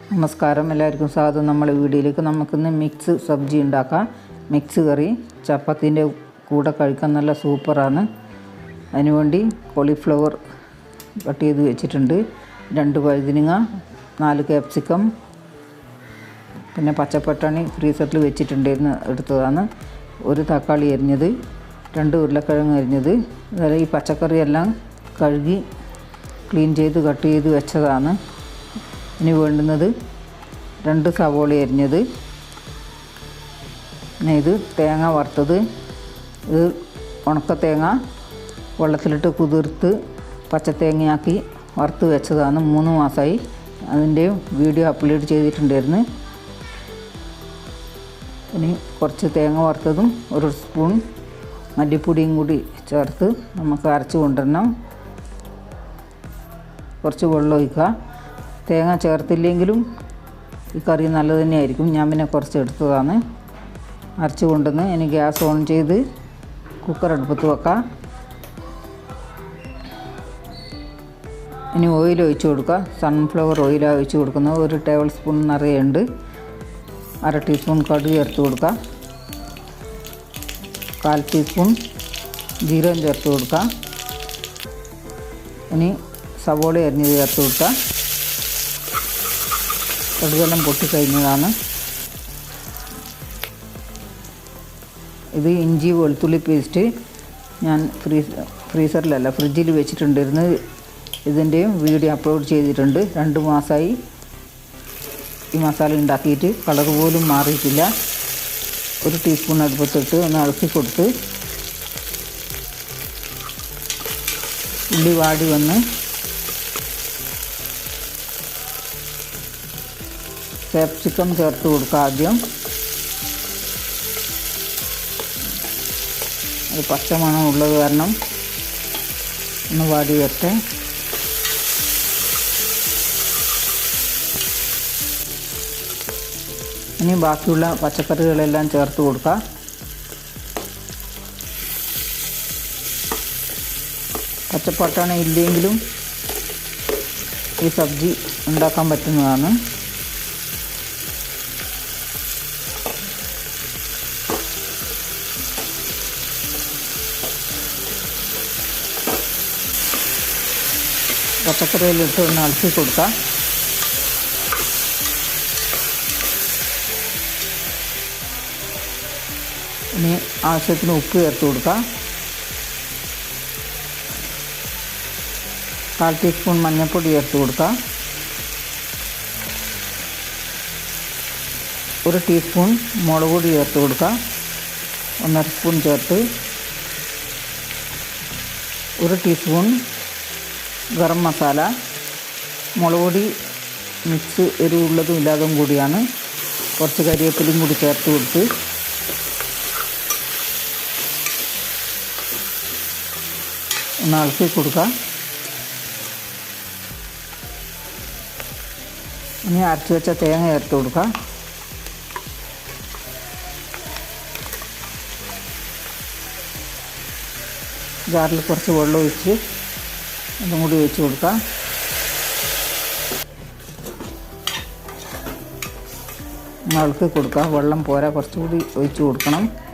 നമസ്കാരം. എല്ലാവർക്കും സ്വാഗതം. നമ്മളെ വീഡിയോയിലേക്ക് നമുക്കിന്ന് മിക്സ് സബ്ജി ഉണ്ടാക്കാം. മിക്സ് കറി ചപ്പാത്തിന്റെ കൂടെ കഴിക്കാൻ നല്ല സൂപ്പറാണ്. അതിനുവേണ്ടി കോളിഫ്ലവർ കട്ട് ചെയ്ത് വെച്ചിട്ടുണ്ട്. രണ്ട് വഴുതിനിങ്ങ നാല് ക്യാപ്സിക്കം പിന്നെ പച്ചപ്പട്ടാണി ഫ്രീസറിൽ വെച്ചിട്ടുണ്ടായിരുന്നു എടുത്തതാണ്. ഒരു തക്കാളി എരിഞ്ഞത് രണ്ട് ഉരുളക്കിഴങ്ങ് അരിഞ്ഞത്. അതായത് ഈ പച്ചക്കറിയെല്ലാം കഴുകി ക്ലീൻ ചെയ്ത് കട്ട് ചെയ്ത് വെച്ചതാണ്. ഇനി വേണ്ടുന്നത് രണ്ട് സവോള അരിഞ്ഞത്. പിന്നെ ഇത് തേങ്ങ വറുത്തത്. ഇത് ഉണക്ക തേങ്ങ വെള്ളത്തിലിട്ട് കുതിർത്ത് പച്ചത്തേങ്ങയാക്കി വറുത്ത് വെച്ചതാണ്. മൂന്ന് മാസമായി അതിന്റെ വീഡിയോ അപ്ലോഡ് ചെയ്തിട്ടുണ്ടായിരുന്നു. ഇനി കുറച്ച് തേങ്ങ വറുത്തതും ഒരു സ്പൂൺ മല്ലിപ്പൊടിയും കൂടി ചേർത്ത് നമുക്ക് അരച്ച് കൊണ്ടുവരണം. കുറച്ച് വെള്ളം ഒഴിക്കുക. തേങ്ങ ചേർത്തില്ലെങ്കിലും ഈ കറി നല്ലത് തന്നെയായിരിക്കും. ഞാൻ പിന്നെ കുറച്ച് എടുത്തതാണ്. അരച്ച് കൊണ്ടുവന്ന് ഇനി ഗ്യാസ് ഓൺ ചെയ്ത് കുക്കർ അടുപ്പത്ത് വെക്കാം. ഇനി ഓയിൽ ഒഴിച്ച് കൊടുക്കുക സൺഫ്ലവർ ഓയിലാണ് ഒഴിച്ച് കൊടുക്കുന്നത്. ഒരു ടേബിൾ സ്പൂൺ നിറയുണ്ട്. അര ടീസ്പൂൺ കടുക് ചേർത്ത് കൊടുക്കുക കാൽ ടീസ്പൂൺ ജീരകം ചേർത്ത് കൊടുക്കുക ഇനി സവോള അരിഞ്ഞത് ചേർത്ത് കൊടുക്കുക കടുകെല്ലാം പൊട്ടിക്കഴിഞ്ഞതാണ് ഇത് ഇഞ്ചി വെളുത്തുള്ളി പേസ്റ്റ് ഞാൻ ഫ്രീസ് ഫ്രീസറിലല്ല ഫ്രിഡ്ജിൽ വെച്ചിട്ടുണ്ടായിരുന്നു. ഇതിന്റെയും വീഡിയോ അപ്ലോഡ് ചെയ്തിട്ടുണ്ട്. രണ്ട് മാസമായി ഈ മസാല ഉണ്ടാക്കിയിട്ട് കളർ പോലും മാറിയിട്ടില്ല. ഒരു ടീസ്പൂൺ അടുപ്പത്തിട്ട് ഒന്ന് ഇളക്കി കൊടുത്ത് ഉള്ളി വാടി വന്ന് ക്യാപ്സിക്കം ചേർത്ത് കൊടുക്കുക ആദ്യം. അത് പച്ചമണം ഉള്ളത് കാരണം ഒന്ന് വാടി വരട്ടെ ഇനി ബാക്കിയുള്ള പച്ചക്കറികളെല്ലാം ചേർത്ത് കൊടുക്കുക. പച്ചപ്പട്ടാണ് ഇല്ലെങ്കിലും ഈ സബ്ജി ഉണ്ടാക്കാൻ പറ്റുന്നതാണ്. പച്ചക്കറിയിലിട്ട് ഒന്ന് അളക്കി കൊടുക്കാം. ഇനി ആവശ്യത്തിന് ഉപ്പ് ചേർത്ത് കൊടുക്കാം. കാൽ ടീസ്പൂൺ മഞ്ഞൾപ്പൊടി ചേർത്ത് കൊടുക്കാം. ഒരു ടീസ്പൂൺ മുളക് പൊടി ചേർത്ത് കൊടുക്കാം. ഒന്നര സ്പൂൺ ചേർത്ത്. ഒരു ടീസ്പൂൺ ഗരം മസാല മുളക് പൊടി മിക്സ് എരിവുള്ളതും ഇല്ലാതും കൂടിയാണ്. കുറച്ച് കരിവേപ്പിലും കൂടി ചേർത്ത് കൊടുത്ത് ഒന്ന് ഇളക്കി കൊടുക്കുക. ഇനി അരച്ച് വെച്ച തേങ്ങ ചേർത്ത് കൊടുക്കുക. ജാറിൽ കുറച്ച് വെള്ളം ഒഴിച്ച് അതും കൂടി ഒഴിച്ച് കൊടുക്കാം. ഇളക്കി കൊടുക്കാം. വെള്ളം പോരാ. കുറച്ചുകൂടി ഒഴിച്ച് കൊടുക്കണം.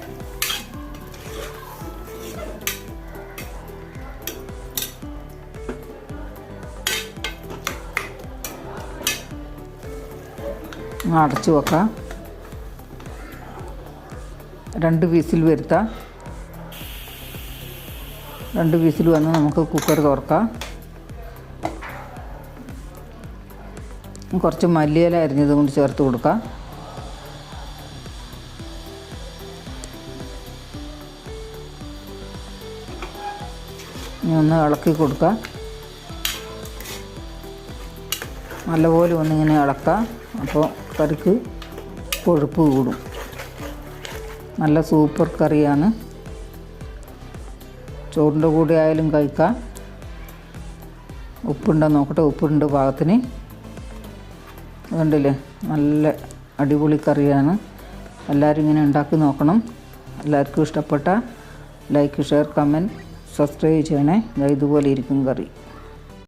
അടച്ചു വെക്കാം. രണ്ട് വിസിൽ വരുത്താം. രണ്ട് വിസിൽ വന്ന് നമുക്ക് കുക്കർ തുറക്കാം. കുറച്ച് മല്ലിയില അരിഞ്ഞത് കൊണ്ട് ചേർത്ത് കൊടുക്കാം. ഇനി ഒന്ന് ഇളക്കി കൊടുക്കാം. നല്ലപോലെ ഒന്നിങ്ങനെ ഇളക്കാം. അപ്പോൾ കറിക്ക് കൊഴുപ്പ് കൂടും. നല്ല സൂപ്പർ കറിയാണ്. ചോറിന്റെ കൂടെ ആയാലും കഴിക്കാം. ഉപ്പുണ്ടോ നോക്കട്ടെ ഉപ്പുണ്ട് പാകത്തിന്. കണ്ടില്ലേ? നല്ല അടിപൊളി കറിയാണ്. എല്ലാവരും ഇങ്ങനെ ഉണ്ടാക്കി നോക്കണം. എല്ലാവർക്കും ഇഷ്ടപ്പെട്ട ലൈക്ക് ഷെയർ കമന്റ് സബ്സ്ക്രൈബ് ചെയ്യണേ. ഇതുപോലെ ഇരിക്കും കറി.